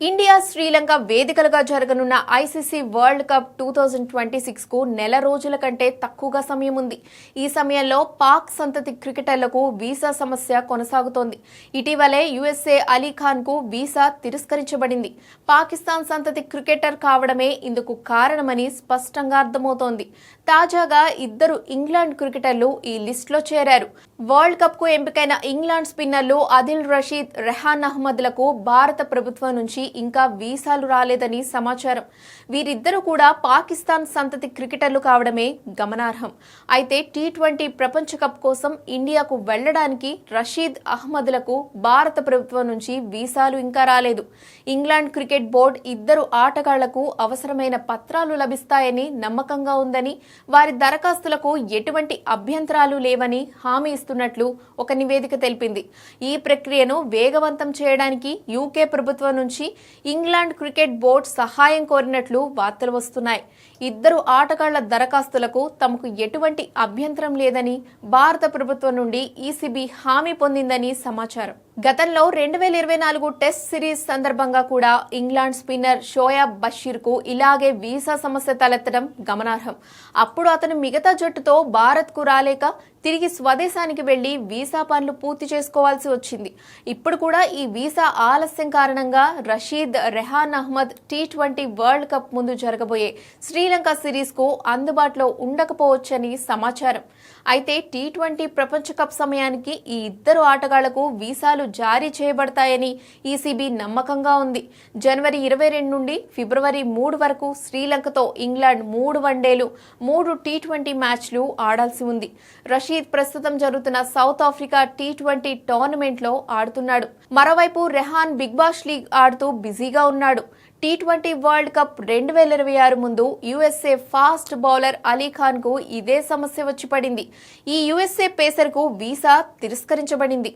India Sri Lanka వేదికలుగా జరగనున్న ICC world cup two thousand twenty సిక్స్కు నెల రోజుల కంటే తక్కువగా సమయం ఉంది. ఈ సమయంలో పాక్ సంతతి క్రికెటర్లకు వీసా సమస్య కొనసాగుతోంది. ఇటీవలే యుఎస్ఏ అలీ ఖాన్కు వీసా తిరస్కరించబడింది. పాకిస్తాన్ సంతతి క్రికెటర్ కావడమే ఇందుకు కారణమని స్పష్టంగా అర్థమవుతోంది. తాజాగా ఇద్దరు ఇంగ్లాండ్ క్రికెటర్లు ఈ లిస్టులో చేరారు. వరల్డ్ కప్కు ఎంపికైన ఇంగ్లాండ్ స్పిన్నర్లు అదిల్ రషీద్ రెహాన్ అహ్మద్లకు భారత ప్రభుత్వం నుంచి ఇంకా వీసాలు రాలేదని సమాచారం. వీరిద్దరూ కూడా పాకిస్తాన్ సంతతి క్రికెటర్లు కావడమే గమనార్హం. అయితే టీ ట్వంటీ ప్రపంచ కప్ కోసం ఇండియాకు వెళ్ళడానికి రషీద్ అహ్మద్లకు భారత ప్రభుత్వం నుంచి వీసాలు ఇంకా రాలేదు. ఇంగ్లాండ్ క్రికెట్ బోర్డు ఇద్దరు ఆటగాళ్ళకు అవసరమైన పత్రాలు లభిస్తాయని నమ్మకంగా ఉందని వారి దరఖాస్తులకు ఎటువంటి అభ్యంతరాలు లేవని హామీ ఇస్తున్నట్లు ఒక నివేదిక తెలిపింది. ఈ ప్రక్రియను వేగవంతం చేయడానికి యూకే ప్రభుత్వం నుంచి ఇంగ్లాండ్ క్రికెట్ బోర్డు సహాయం కోరినట్లు వార్తలు వస్తున్నాయి. ఇద్దరు ఆటగాళ్ళ దరఖాస్తులకు తమకు ఎటువంటి అభ్యంతరం లేదని భారత ప్రభుత్వం నుండి ఈసీబీ హామీ పొందిందని సమాచారం. గతంలో రెండు వేల ఇరవై నాలుగు టెస్ట్ సిరీస్ సందర్భంగా కూడా ఇంగ్లాండ్ స్పిన్నర్ షోయాబ్ బషీర్కు ఇలాగే వీసా సమస్య తలెత్తడం గమనార్హం. అప్పుడు అతను మిగతా జట్టుతో భారత్కు రాలేక తిరిగి స్వదేశానికి వెళ్ళి వీసా పనులు పూర్తి చేసుకోవాల్సి వచ్చింది. ఇప్పుడు కూడా ఈ వీసా ఆలస్యం కారణంగా Rashid Rehan Ahmed T twenty world cup ముందు జరగబోయే శ్రీలంక సిరీస్కు అందుబాటులో ఉండకపోవచ్చని సమాచారం. అయితే టీ ట్వంటీ ప్రపంచ కప్ సమయానికి ఈ ఇద్దరు ఆటగాళ్ళకు వీసాలు జారీ చేయబడతాయని ఈసీబీ నమ్మకంగా ఉంది. జనవరి ఇరవై రెండు నుండి ఫిబ్రవరి మూడు వరకు శ్రీలంకతో ఇంగ్లాండ్ మూడు వన్డేలు మూడు టీ ట్వంటీ మ్యాచ్లు ఆడాల్సి ఉంది. రషీద్ ప్రస్తుతం జరుగుతున్న సౌత్ ఆఫ్రికా టీ ట్వంటీ టోర్నమెంట్లో ఆడుతున్నాడు. మరోవైపు రెహాన్ బిగ్ బాష్ లీగ్ ఆడుతూ బిజీగా ఉన్నాడు. టీ ట్వంటీ వరల్డ్ కప్ రెండు వేల ఇరవై ఆరు ముందు యుఎస్ఏ ఫాస్ట్ బౌలర్ అలీ ఖాన్కు ఇదే సమస్య వచ్చి పడింది. ఈ యుఎస్ఏ పేసర్కు వీసా తిరస్కరించబడింది.